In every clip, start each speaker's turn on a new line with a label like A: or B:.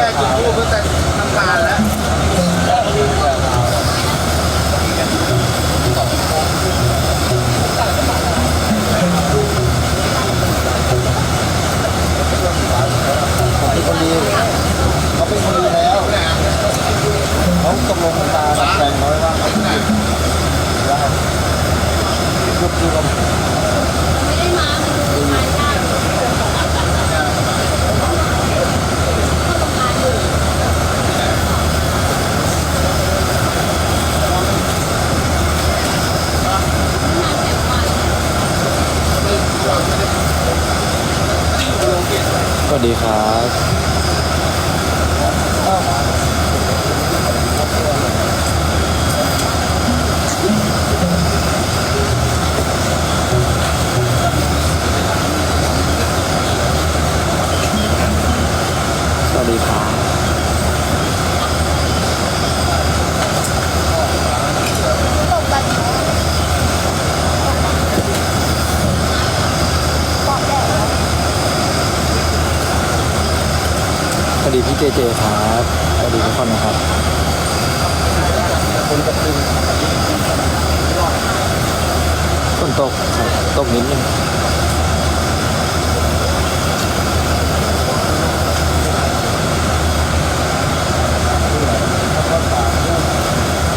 A: ค่จุดทูบก็แต่ทำการแล้ว
B: เขาเป็นคนดีเขาเป็นคนดีแล้วเขาตกลงกันมาแบ่งน้อยว่าเขาได้ยุบยุบ
C: ไม่ได้มามันดูมายากก็ทำงานอยู่
D: สวัสดีครับ สวัสดีครับ
C: ตกแบบเกาะแดดแล้ว
D: สวัสดีพี่ เจเจครับสวัสดีทุกคนนะครับฝนตก ตกนิดนึง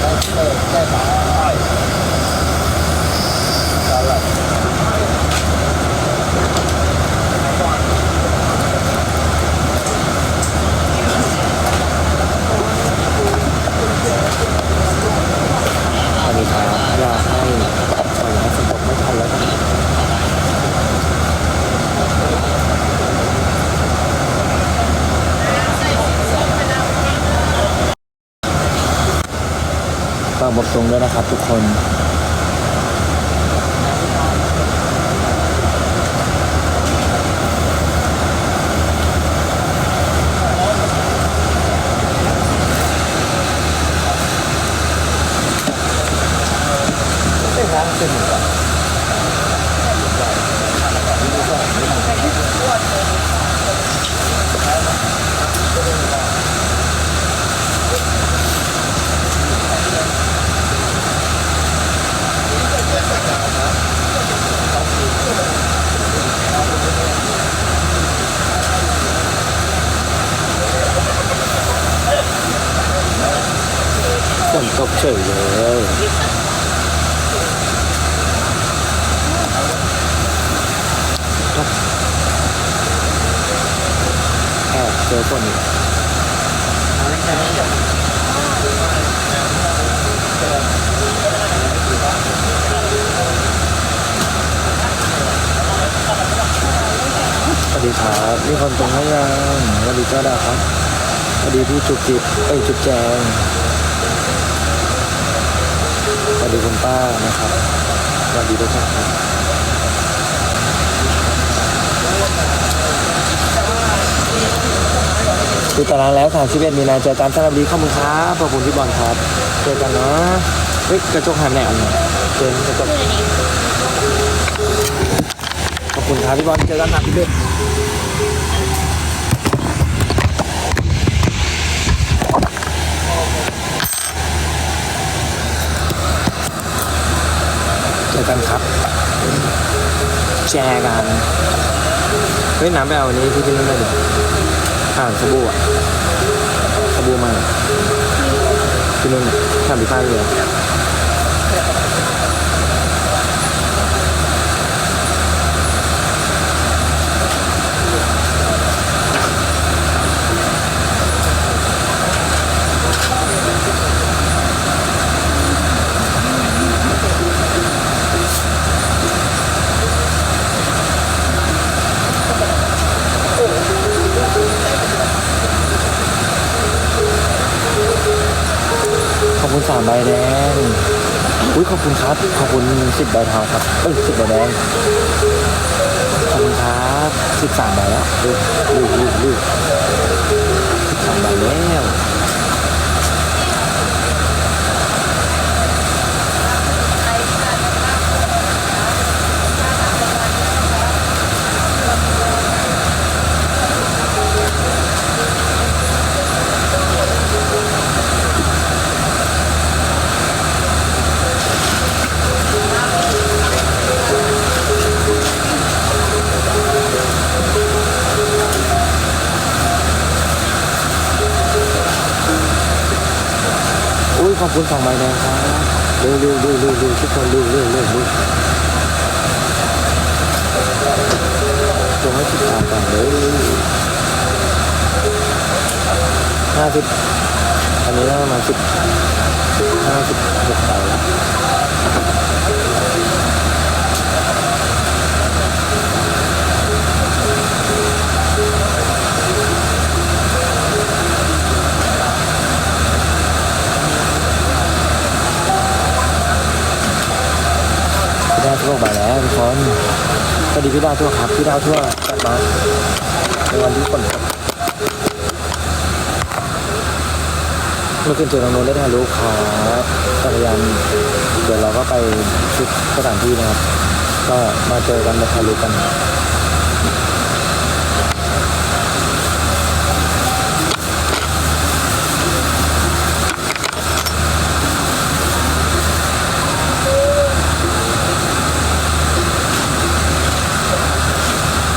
B: ได้ที่เลยได้สายสาหร่าย
D: สวัสดีครับอยากให้ขออยากให้ฝนตกไม่ทันแล้วกันฝาก บอกตรงด้วยนะครับทุกคน
B: ได้ร้านเต็มเลย
D: ฝนตก เฉยเลยเจอฝนอีกสวัสดีครับมีคนตรงให้ยังสวัสดีเจ้าดาครับสวัสดีพี่จุกจิบเอ้ยจุกแจง วัสดีคุณป้านะครับสวัสดีทุกท่านครับติดตารางแล้ว31มีนาเจอกันสวัสดีข้อมูลครับขอบคุณพี่บอลครับเจอกันนะเฮ้ยกระจกหายไปไหนอันเนี่ยเจอกระจกขอบคุณครับพี่บอลเจอกันนะพี่เบสเจอกันครับ แชร์กัน เฮ้ยน้ำไปเอาอันนี้ที่พี่นุ่นได้ดิอ่านสบู่อะสบู่มาพี่นุ่นทำพิซซ่าเลย คุณสามใบแดง อุ้ยขอบคุณครับ ขอบคุณสิบใบเทาครับ เอ้ยสิบใบแดง ขอบคุณครับสิบสามใบแล้วลูกลูกลูกสิบสามใบแล้ว อบคุณสองใบแดงครับเร็วเร็วเร็วเร็วเร็วทุกคนเร็วเร็วเร็วเร็วจงให้สิบสามก่อนเร็วห้าสิบอันนี้น่าประมาณสิบห้าสิบหกใบแล้ว พี่ดาวทั่วมาแล้วทุกคน ที่ดาวทั่วครับพี่ดาวทั่วกลับมาในวันที่ฝนตกเมื่อคืนเจอน้องโน้ตได้ถ่ายรูปครับจักรยานเดี๋ยวเราก็ไปชุดสถานที่นะครับ ก็มาเจอกันมาถ่ายรูปกัน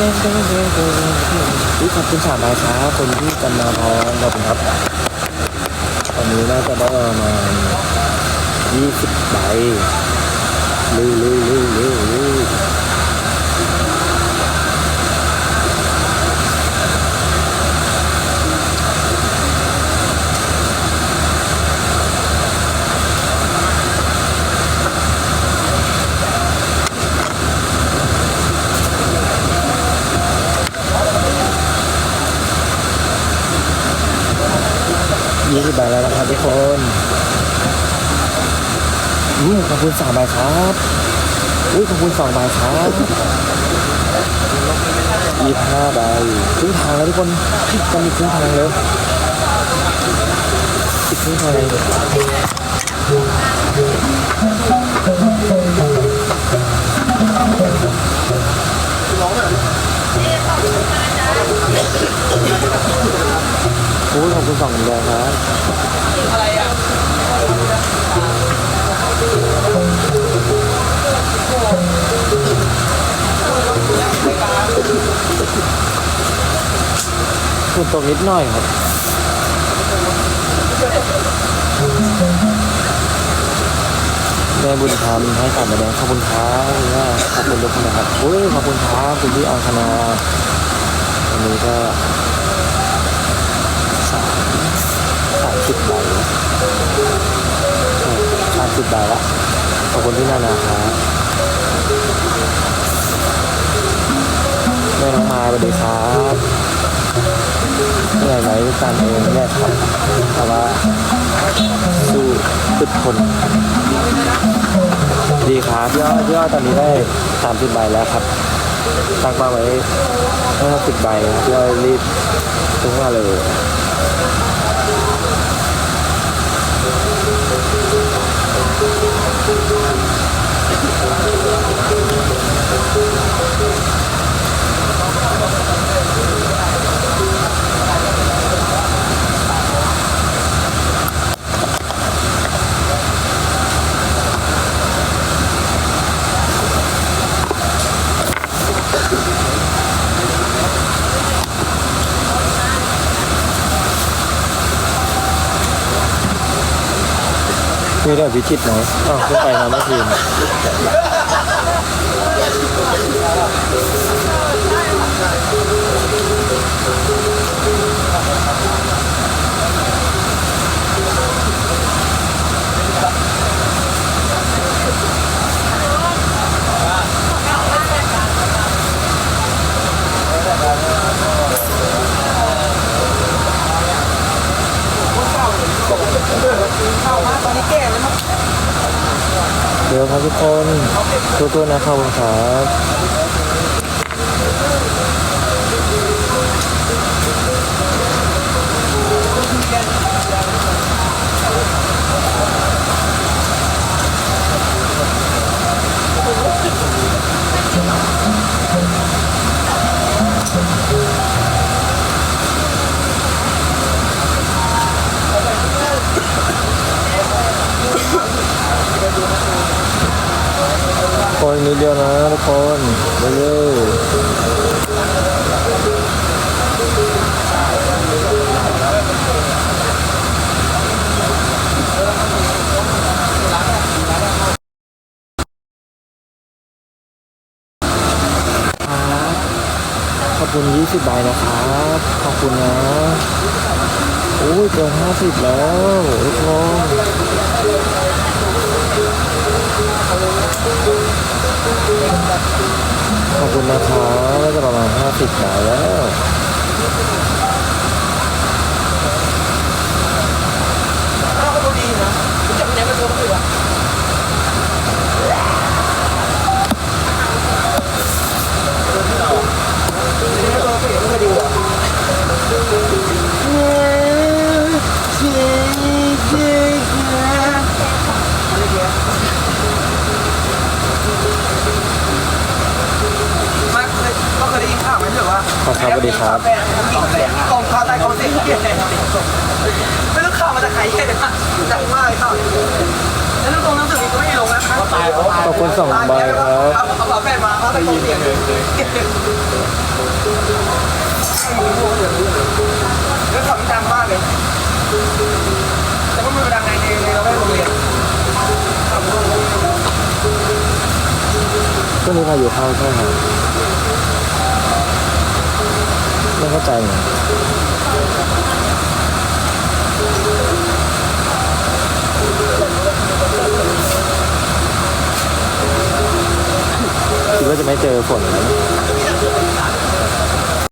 D: อุ๊ยขอบคุณสามใบครับคนที่กันมาพรขอบคุณครับตอนนี้น่าจะได้ประมาณยี่สิบใบเร็วเร็วเร็วเร็วเร็วยี่สิ บใบแล้วนะครับทุกคนอืมขอบคุณสามใบครับอุ้ยขอบคุณสองใบครับยี่ห้าใบครึ่งทางแล้วทุกคนจะมีครึ่งทางแล้วอีกครึ่งทางเลยโอ้ยขอบคุณสองใบค นตกนิดหน่อยครับแม่บุญธรรมให้กลับมาแดงขอบคุณครับว่ขอบคุณทุกคนนะครับอุ้ยขอบคุณครับคุณพี่อังคณาวันนี้ก็สามสามสิบใบแล้วสามสิบใบล้วขอบคุณพี่นานาครับแม่น้องมาสวัสดีครับ นื่อยไหมการเองเนี่ยครับแต่ว่าสู้สุดทนดีครับยอดยอดตอนนี้ได้30ใบแล้วครับตั้งเป้าไว้50ใบครับยอดรีบทุ่งมาเลย มีได้พิจิตรไหนอ้าวขึ้นไปมาเมื่อคืนเดี๋ยวครับทุกคน ตัวๆนะครับผมครับ คนนิดเดียวนะทุกคนเร็วขอบคุณ20บใบนะครับ ขอบคุณนะ โอ้ยเกิน50 แล้วทุกคน ขอบคุณนะคะจะประมาณห้าสิบแล้ว
A: มันเคยก็เคยได้ยินข่าวไหมเถอะว่า
D: ขอบ ครับสวัสดีครับ
A: กองเสียงกองข่าวใต้กองเสียงไม่รู้ข่าวมาจากใครเนี่ยจังมากเลยข่าวแล้วตรงหนังสือก็ไม่ลงนะตาย
D: ขอบคุณสองใบครับ
A: เอาฝาแฝดมาเขาใต้กองเสียงแล้วข่าวดังมากเลยแต่ว่ามันดังในในเราได้โรงเรียน
D: ช่วงนี้พายุเข้าใช่ไหมครับ ไม่เข้าใจคิดว่าจะไม่เจอฝนนะ